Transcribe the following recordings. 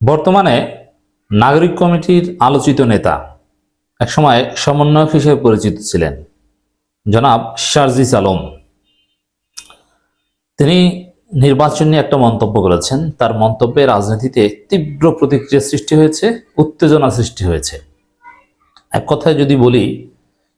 বর্তমানে নাগরিক কমিটির আলোচিত নেতা একসময় সমন্বয়ক হিসেবে পরিচিত ছিলেন, জনাব শারজিস আলম। তিনি নির্বাচন নিয়ে একটা মন্তব্য করেছেন। তার মন্তব্যে রাজনীতিতে তীব্র প্রতিক্রিয়া সৃষ্টি হয়েছে, উত্তেজনা সৃষ্টি হয়েছে। এক কথায় যদি বলি,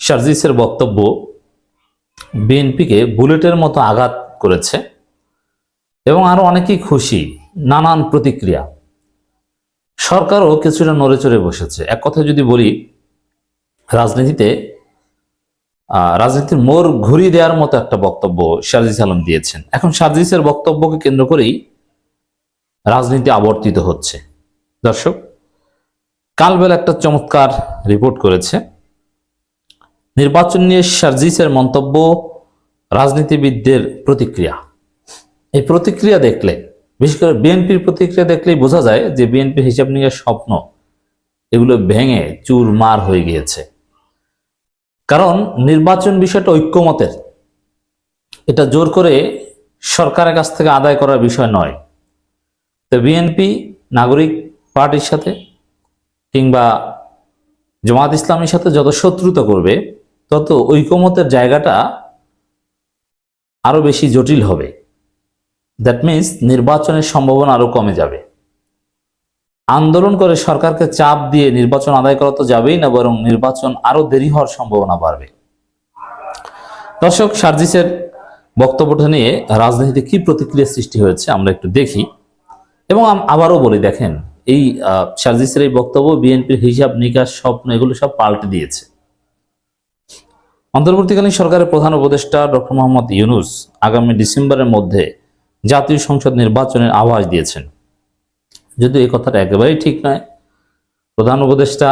শারজিসের বক্তব্য বিএনপিকে বুলেটের মতো আঘাত করেছে এবং আরও অনেকেই খুশি, নানান প্রতিক্রিয়া। সরকারও কিছুটা নড়ে চড়ে বসেছে। এক কথায় যদি বলি, রাজনীতিতে রাজনীতির মোড় ঘুরিয়ে দেওয়ার মতো একটা বক্তব্য শারজিস আলম দিয়েছেন। এখন শারজিসের বক্তব্যকে কেন্দ্র করেই রাজনীতি আবর্তিত হচ্ছে। দর্শক, কালবেলা একটা চমৎকার রিপোর্ট করেছে। নির্বাচন নিয়ে শারজিসের মন্তব্য রাজনীতিবিদদের প্রতিক্রিয়া। এই প্রতিক্রিয়া দেখলে বিশেষ করে বিএনপির প্রতিক্রিয়া দেখলেই বোঝা যায় যে বিএনপির হিসাব নিয়ে স্বপ্ন। এগুলো ভেঙে চুর মার হয়ে গিয়েছে। কারণ নির্বাচন বিষয়টা ঐক্যমতের। এটা জোর করে সরকারের কাছ থেকে আদায় করার বিষয় নয়। তো বিএনপি নাগরিক পার্টির সাথে কিংবা জামাত ইসলামের সাথে যত শত্রুতা করবে, তত ঐকমতের জায়গাটা আরও বেশি জটিল হবে। দ্যাট মিন্স নির্বাচনের সম্ভাবনা আরও কমে যাবে। আন্দোলন করে সরকারকে চাপ দিয়ে নির্বাচন আদায় করা তো যাবেই না, বরং নির্বাচন আরও দেরি হওয়ার সম্ভাবনা বাড়বে। দর্শক, সার্জিসের বক্তব্যটা নিয়ে রাজনীতিতে কি প্রতিক্রিয়া সৃষ্টি হয়েছে আমরা একটু দেখি। এবং আবারও বলি, দেখেন, এই সার্জিসের এই বক্তব্য বিএনপির হিসাব, নিকাশ, স্বপ্ন, এগুলো সব পাল্টে দিয়েছে। অন্তর্বর্তীকালীন সরকারের প্রধান উপদেষ্টা ডক্টর মোহাম্মদ ইউনুস আগামী ডিসেম্বরের মধ্যে জাতীয় সংসদ নির্বাচনের আভাস দিয়েছেন। যদিও এই কথাটা একেবারেই ঠিক নয়। প্রধান উপদেষ্টা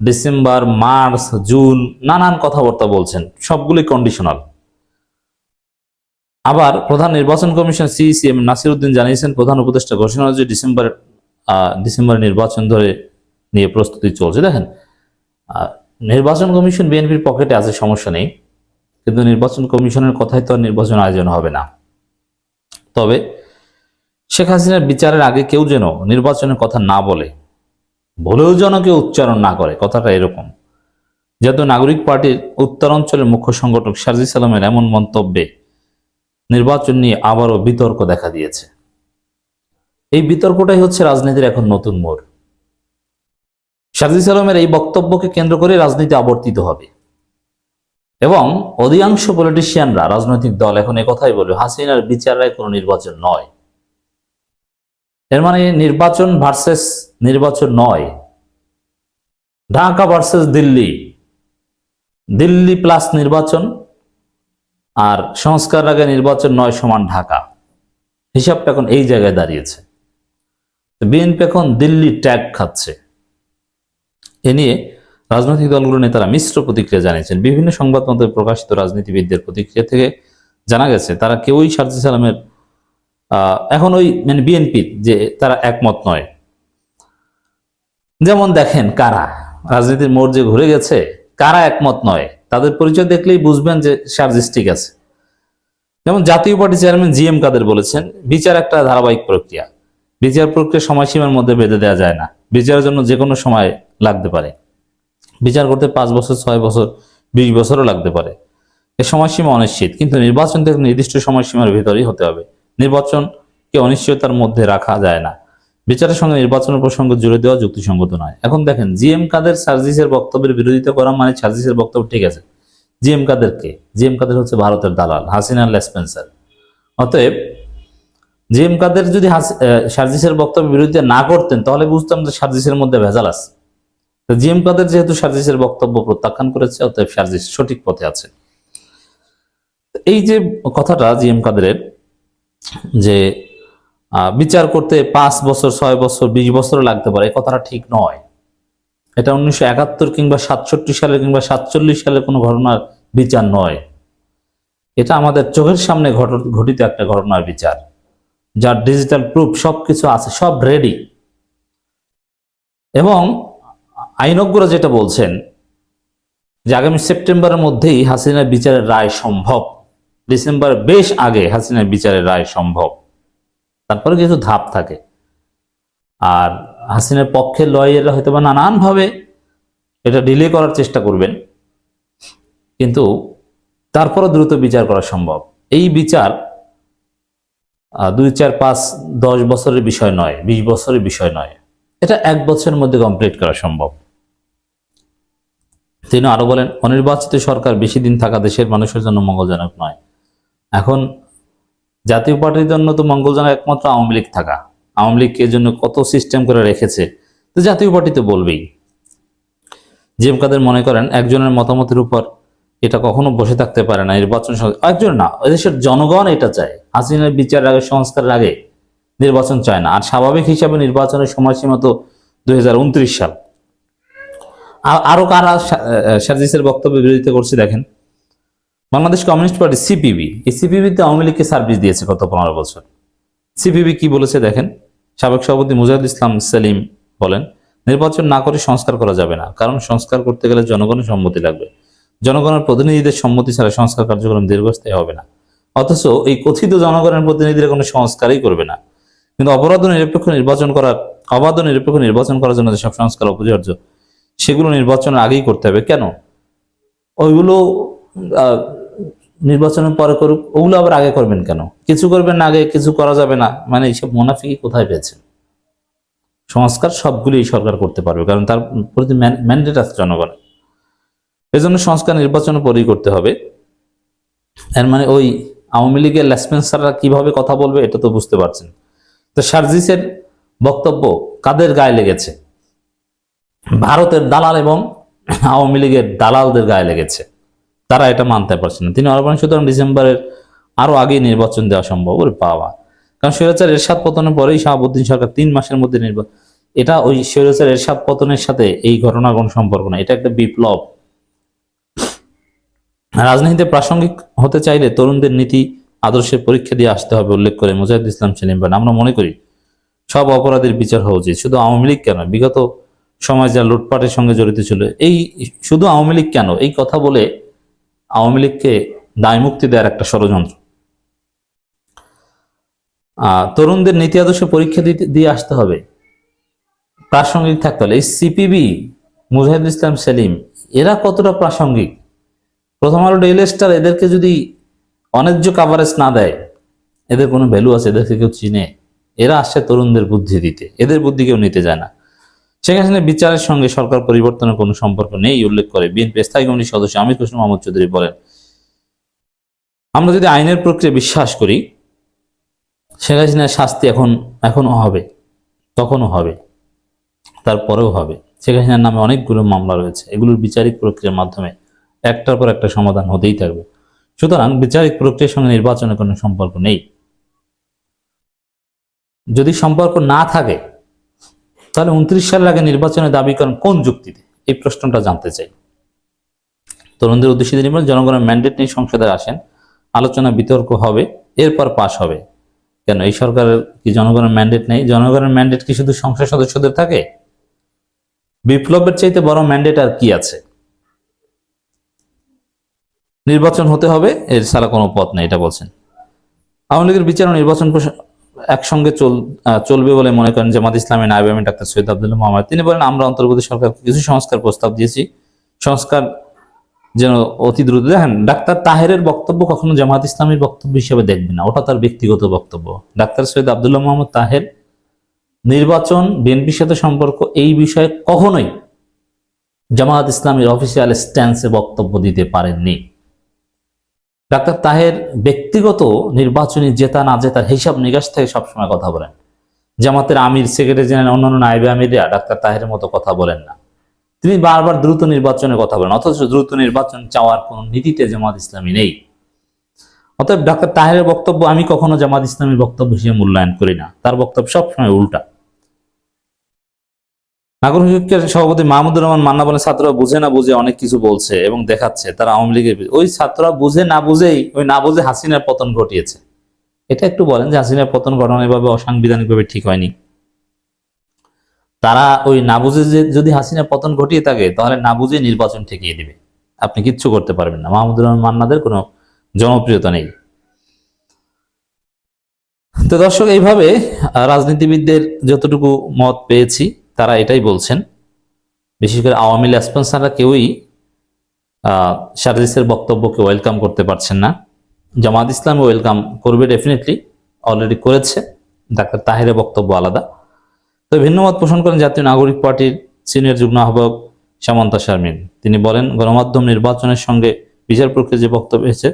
ডিসেম্বর, মার্চ, জুন নানান কথাবার্তা বলছেন। সবগুলি কন্ডিশনাল আবার প্রধান নির্বাচন কমিশন সিইসিএম নাসিরউদ্দিন জানিয়েছেন, প্রধান উপদেষ্টা ঘোষণা যে ডিসেম্বর ডিসেম্বর নির্বাচন ধরে নিয়ে প্রস্তুতি চলছে। দেখেন নির্বাচন কমিশন বিএনপির পকেটে আছে, সমস্যা নেই। কিন্তু নির্বাচন কমিশনের কথাই তো নির্বাচন আয়োজন হবে না। তবে শেখ হাসিনার বিচারের আগে কেউ যেন নির্বাচনের কথা না বলে, বলেও যেন কেউ উচ্চারণ না করে, কথাটা এরকম। যেহেতু নাগরিক পার্টির উত্তরাঞ্চলের মুখ্য সংগঠক সার্জি সালামের এমন মন্তব্যে নির্বাচন নিয়ে আবারও বিতর্ক দেখা দিয়েছে। এই বিতর্কটাই হচ্ছে রাজনীতির এখন নতুন মোড়। সার্জিস আলমের এই বক্তব্যকে কেন্দ্র করে রাজনীতি আবর্তিত হবে। এবং অধিকাংশ পলিটিশিয়ানরা রাজনৈতিক দল এখন কথাই বলবে হাসিনার বিচারায় কোনো নির্বাচন নয়। এর মানে নির্বাচন ভার্সেস নির্বাচন নয়। ঢাকা ভার্সেস দিল্লি। দিল্লি প্লাস নির্বাচন আর সংস্কার আগে নির্বাচন নয় সমান ঢাকা। হিসাবটা এখন এই জায়গায় দাঁড়িয়েছে। বিএনপি এখন দিল্লি ট্যাগ খাচ্ছে। এ নিয়ে রাজনৈতিক দলগুলোর নেতারা মিশ্র প্রতিক্রিয়া জানিয়েছেন। বিভিন্ন সংবাদ মাধ্যমে প্রকাশিত রাজনীতিবিদদের প্রতিক্রিয়া থেকে জানা গেছে, তারা কেউই সার্জি সালামের এখন ওই মানে বিএনপির যে তারা একমত নয়। যেমন দেখেন কারা, রাজনীতির মোড় যে ঘুরে গেছে, কারা একমত নয়, তাদের পরিচয় দেখলেই বুঝবেন যে সার্জিস ঠিক আছে। যেমন Jatiya party chairman G M Quader বলেছেন, বিচার একটা ধারাবাহিক প্রক্রিয়া। বিচার প্রক্রিয়া সময়সীমার মধ্যে বেঁধে দেওয়া যায় না। বিচারের জন্য যে কোনো সময় লাগতে পারে। বিচার করতে পাঁচ বছর, ছয় বছর, বিশ বছরও লাগতে পারে। এ সময়সীমা অনিশ্চিত, কিন্তু নির্বাচন থেকে নির্দিষ্ট সময়সীমার ভিতরেই হতে হবে। নির্বাচনকে অনিশ্চয়তার মধ্যে রাখা যায় না। বিচারের সঙ্গে নির্বাচনের প্রসঙ্গ জুড়ে দেওয়া যুক্তিসঙ্গত নয়। এখন দেখেন জি এম কাদের সার্জিসের বক্তব্যের বিরোধিতা করা মানে সার্জিসের বক্তব্য ঠিক আছে। জি এম কাদের কে? জি এম কাদের হচ্ছে ভারতের দালাল, হাসিনা লেসপেন্সার। অতএব জি এম কাদের যদি সার্জিসের বক্তব্য বিরোধিতা না করতেন, তাহলে বুঝতাম যে সার্জিসের মধ্যে ভেজাল আছে। তো জি এম কাদের যেহেতু সার্জিসের বক্তব্য প্রত্যাখ্যান করেছে, অতএব সার্জিস সঠিক পথে আছে। এই যে কথাটা জি এম কাদেরের, যে বিচার করতে পাঁচ বছর, ছয় বছর, বিশ বছর লাগতে পারে কথাটা ঠিক নয়। এটা উনিশশো একাত্তর কিংবা সাতষট্টি সালে কিংবা সাতচল্লিশ সালে কোনো ঘটনার বিচার নয়। এটা আমাদের চোখের সামনে ঘট- ঘটিত একটা ঘটনার বিচার, যার ডিজিটাল প্রুফ সবকিছু আছে, সব রেডি এবং আইনজ্ঞরা যেটা বলছেন যে আগামী সেপ্টেম্বরের মধ্যেই হাসিনার বিচারের রায় সম্ভব। ডিসেম্বর বেশ আগে হাসিনার বিচারের রায় সম্ভব। তারপরে কিছু ধাপ থাকে। আর হাসিনার পক্ষের লয়াররা হয়তো বা নানানভাবে এটা ডিলে করার চেষ্টা করবেন। কিন্তু তারপরও দ্রুত বিচার করা সম্ভব। এই বিচার দুই, চার, পাঁচ, দশ বছরের বিষয় নয়, বিশ বছরের বিষয় নয়। এটা এক বছরের মধ্যে কমপ্লিট করা সম্ভব। তিনি আরও বলেন, অনির্বাচিত সরকার বেশি দিন থাকা দেশের মানুষের জন্য মঙ্গলজনক নয়। এখন জাতীয় পার্টির জন্য তো মঙ্গলজনক একমাত্র আওয়ামী লীগ থাকা। আওয়ামী লীগকে এর জন্য কত সিস্টেম করে রেখেছে, তো জাতীয় পার্টি তো বলবেই। জিএম কাদের মনে করেন, একজনের মতামতের উপর এটা কখনো বসে থাকতে পারে না, নির্বাচন একজন না এদেশের জনগণ এটা চায়। হাসিনার বিচার আগে, সংস্কারের আগে নির্বাচন চায় না। আর স্বাভাবিক হিসাবে নির্বাচনের সময়সীমা তো দুই হাজার উনত্রিশ সাল। আরও কারা সার্জিসের বক্তব্য বিরোধিতা করছে দেখেন। বাংলাদেশ কমিউনিস্ট পার্টি সিপিবি, এই সিপিবিতে আওয়ামী লীগকে সার্ভিস দিয়েছে গত পনেরো বছর। সিপিবি কি বলেছে দেখেন? সাবেক সভাপতি মুজাহিদুল ইসলাম সেলিম বলেন, নির্বাচন না করে সংস্কার করা যাবে না, কারণ সংস্কার করতে গেলে জনগণের সম্মতি লাগবে। জনগণের প্রতিনিধিদের সম্মতি ছাড়া সংস্কার কার্যক্রম দীর্ঘস্থায়ী হবে না। অথচ এই কথিত জনগণের প্রতিনিধিরা কোনো সংস্কারই করবে না। কিন্তু অপরাধ নিরপেক্ষ নির্বাচন করার, অবাধ নিরপেক্ষ নির্বাচন করার জন্য যেসব সংস্কার অপরিহার্য সেগুলো নির্বাচনের আগেই করতে হবে। কেন? ওইগুলো নির্বাচনের পরে করুক, ওগুলো আবার আগে করবেন কেন? কিছু করবেন আগে, কিছু করা যাবে না। মানে এইসব মুনাফিকি কোথায় পেয়েছেন? সংস্কার সবগুলি সরকার করতে পারবে, কারণ তার প্রতি ম্যান্ডেট আছে জনগণের। এজন্য সংস্কার নির্বাচনের পরেই করতে হবে। এর মানে ওই আওয়ামী লীগের লেসপেন্সাররা কীভাবে কথা বলবে, এটা তো বুঝতে পারছেন। তো সার্জিসের বক্তব্য কাদের গায়ে লেগেছে? ভারতের দালাল এবং আওয়ামী লীগের দালালদের গায়ে লেগেছে। তারা এটা মানতে পারছে না। তিনি আরও বলেন, সুতরাং ডিসেম্বরের আরও আগে নির্বাচন দেওয়া সম্ভব। ওরে পাওয়া কারণ স্বৈরাচার এরশাদ পতনের পরেই শাহাবুদ্দিন সরকার তিন মাসের মধ্যে নির্বাচন এটা ওই স্বৈরাচার এরশাদ পতনের সাথে এই ঘটনার কোনো সম্পর্ক না। এটা একটা বিপ্লব। রাজনীতিতে প্রাসঙ্গিক হতে চাইলে তরুণদের নীতি আদর্শের পরীক্ষা দিয়ে আসতে হবে, উল্লেখ করে মুজাহিদ ইসলাম সেলিম আমরা মনে করি, সব অপরাধের বিচার হওয়া উচিত। শুধু আওয়ামী লীগ কেন? বিগত সময় যা লুটপাটের সঙ্গে জড়িত ছিল। এই শুধু আওয়ামী লীগ কেন? এই কথা বলে আওয়ামী লীগকে দায় মুক্তি দেওয়ার একটা ষড়যন্ত্র। তরুণদের নীতি আদর্শ পরীক্ষা দিতে দিয়ে আসতে হবে। প্রাসঙ্গিক থাকতে হলে এই সিপিবি, মুজাহিদুল ইসলাম, সেলিম, এরা কতটা প্রাসঙ্গিক? প্রথম আলো ডেইলি স্টার এদেরকে যদি অন্যায্য কাভারেজ না দেয়, এদের কোনো ভ্যালু আছে? এদেরকে কেউ চিনে? এরা আসছে তরুণদের বুদ্ধি দিতে। এদের বুদ্ধি কেউ নিতে যায় না। শেখ বিচারের সঙ্গে সরকার পরিবর্তনের কোনো সম্পর্ক নেই উল্লেখ করে বিএনপি স্থায়ী কমিটির সদস্য আমির হোসেন মোহাম্মদ চৌধুরী বলেন। আমরা যদি আইনের প্রক্রিয়া বিশ্বাস করি, শেখ হাসিনার শাস্তি এখন এখনও হবে, তখনও হবে, তারপরেও হবে। শেখ হাসিনার নামে অনেকগুলো মামলা রয়েছে, এগুলোর বিচারিক প্রক্রিয়ার মাধ্যমে একটার পর একটা সমাধান হতেই থাকবে। সুতরাং বিচারিক প্রক্রিয়ার সঙ্গে নির্বাচনের কোনো সম্পর্ক নেই। যদি সম্পর্ক না থাকে তাহলে উনত্রিশ সালের আগে নির্বাচনের দাবি করেন কোন যুক্তিতে? এই প্রশ্নটা জানতে চাই। তরুণদের উদ্দেশ্যে বলেন, জনগণের ম্যান্ডেট নিয়ে সংসদে আসেন আলোচনা বিতর্ক হবে এরপর পাশ হবে। কেন এই সরকারের কি জনগণের ম্যান্ডেট নেই? জনগণের ম্যান্ডেট কি শুধু সংসদ সদস্যদের থাকে? বিপ্লবের চাইতে বড় ম্যান্ডেট আর কি আছে? নির্বাচন হতে হবে এর ছাড়া কোনো পথ নেই এটা বলছেন। আওয়ামী লীগের বিচার নির্বাচন একসঙ্গে চল চলবে বলে মনে করেন জামাত ইসলামী নায়েব আমিন ডাক্তার সৈয়দ আব্দুল্লাহ মোহাম্মদ। তিনি বলেন, আমরা অন্তর্বর্তী সরকার কিছু সংস্কার প্রস্তাব দিয়েছি। সংস্কার যেন অতি দ্রুত দেখেন, ডাক্তার তাহেরের বক্তব্য কখনো জামাত ইসলামীর বক্তব্য হিসেবে দেখবে না। ওটা তার ব্যক্তিগত বক্তব্য। ডাক্তার সৈয়দ আব্দুল্লাহ মোহাম্মদ তাহের নির্বাচন, বিএনপির সাথে সম্পর্ক এই বিষয়ে কখনোই জামাত ইসলামীর অফিসিয়াল স্ট্যান্সে বক্তব্য দিতে পারেননি। ডাক্তার তাহের ব্যক্তিগত নির্বাচনী জেতা না জেতার হিসাব নিকাশ থেকে সবসময় কথা বলেন। জামাতের আমির, সেক্রেটারি জেনারেল, অন্যান্য নাইবে আমিরা ডাক্তার তাহের মতো কথা বলেন না। তিনি বারবার দ্রুত নির্বাচনের কথা বলেন, অথচ দ্রুত নির্বাচন চাওয়ার কোন নীতিতে জামাত ইসলামী নেই। অতএব ডাক্তার তাহের বক্তব্য আমি কখনো জামাত ইসলামীর বক্তব্য হিসেবে মূল্যায়ন করি না। তার বক্তব্য সবসময় উল্টা। নাগরিক ঐক্যের সভাপতি মাহমুদুর রহমান মান্না বলেন, ছাত্ররা বুঝে না বুঝে অনেক কিছু বলছে এবং দেখাচ্ছে। তারা আওয়ামী লীগের ওই ছাত্ররা বুঝে না বুঝেই, ওই না বুঝে হাসিনার পতন ঘটিয়েছে। এটা একটু বলেন যে হাসিনার পতন ঘটনা এভাবে অসাংবিধানিকভাবে ঠিক হয়নি। তারা ওই না বুঝে যে, যদি হাসিনা পতন ঘটিয়ে থাকে, তাহলে না বুঝে নির্বাচন ঠেকিয়ে দিবে। আপনি কিচ্ছু করতে পারবেন না। মাহমুদুর রহমান মান্নাদের কোনো জনপ্রিয়তা নেই। তো দর্শক, এইভাবে রাজনীতিবিদদের যতটুকু মত পেয়েছি তারা এটাই বলছেন। বিশেষ করে আওয়ামী লীগ স্পন্সাররা কেউই সার্জিসের বক্তব্যকে ওয়েলকাম করতে পারছেন না। জামাত ইসলাম ওয়েলকাম করবে ডেফিনেটলি অলরেডি করেছে। ডাক্তার তাহিরের বক্তব্য আলাদা। তো ভিন্নমত পোষণ করেন জাতীয় নাগরিক পার্টির সিনিয়র যুগ্ম আহ্বায়ক সামন্তা শারমিন। তিনি বলেন, গণমাধ্যম নির্বাচনের সঙ্গে বিচার প্রক্রিয়া যে বক্তব্য হয়েছে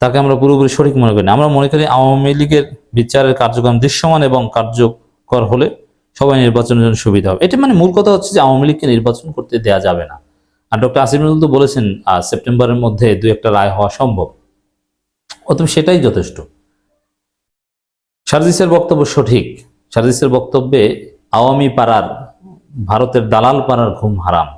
তাকে আমরা পুরোপুরি সঠিক মনে করি। আমরা মনে করি আওয়ামী লীগের বিচারের কার্যক্রম দৃশ্যমান এবং কার্যকর হলে সবাই নির্বাচনের জন্য সুবিধা হবে। এটা মানে মূল কথা হচ্ছে যে আওয়ামী লীগকে নির্বাচন করতে দেয়া যাবে না। আর ডক্টর নজরুল তো বলেছেন সেপ্টেম্বরের মধ্যে দু একটা রায় হওয়া সম্ভব। অতএব সেটাই যথেষ্ট। সার্জিসের বক্তব্য সঠিক। সার্জিসের বক্তব্যে আওয়ামী পাড়ার, ভারতের দালাল পাড়ার ঘুম হারাম।